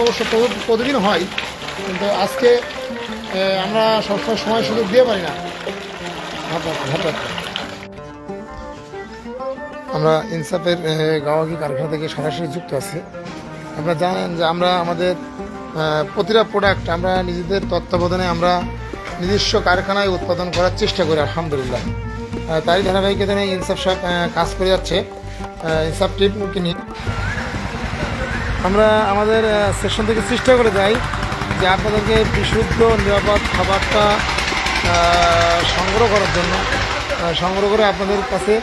অবশ্য প্রতিদিন হয়, কিন্তু আজকে আমরা সবসময় সময় সুযোগ দিয়ে পারি না। আমরা ইনসাফের গাওয়াগি কারখানা থেকে সরাসরি যুক্ত আছি। আপনারা জানেন যে আমরা আমাদের প্রতিটা প্রোডাক্ট আমরা নিজেদের তত্ত্বাবধানে আমরা নিজস্ব কারখানায় উৎপাদন করার চেষ্টা করি, আলহামদুলিল্লাহ। তাই তারই ধারাবাহিকতা নিয়ে ইনসাফ সাহেব কাজ করে যাচ্ছে। ইনসাফ টিমকে নিয়ে। আমরা আমাদের সেশন থেকে চেষ্টা করে যাই যে আপনাদেরকে বিশুদ্ধ, নিরাপদ খাবারটা সংগ্রহ করার জন্য। সংগ্রহ করে আপনাদের কাছে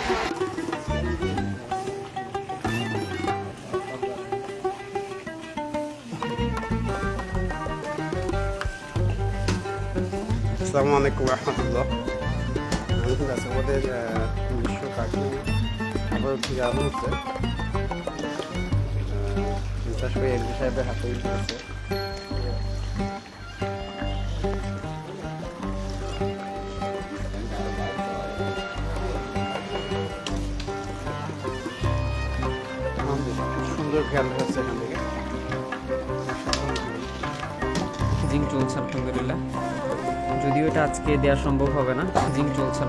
আসসালামু আলাইকুম রহমতুল্লাহ। আমি কিন্তু আছি আমাদের বিশ্ব কাকুর আবার থেকে হচ্ছে। সুন্দর খেয়াল হচ্ছে এখান থেকে। চলছে আলহামদুলিল্লাহ। যদিও এটা আজকে দেওয়া সম্ভব হবে না। জিম চলছে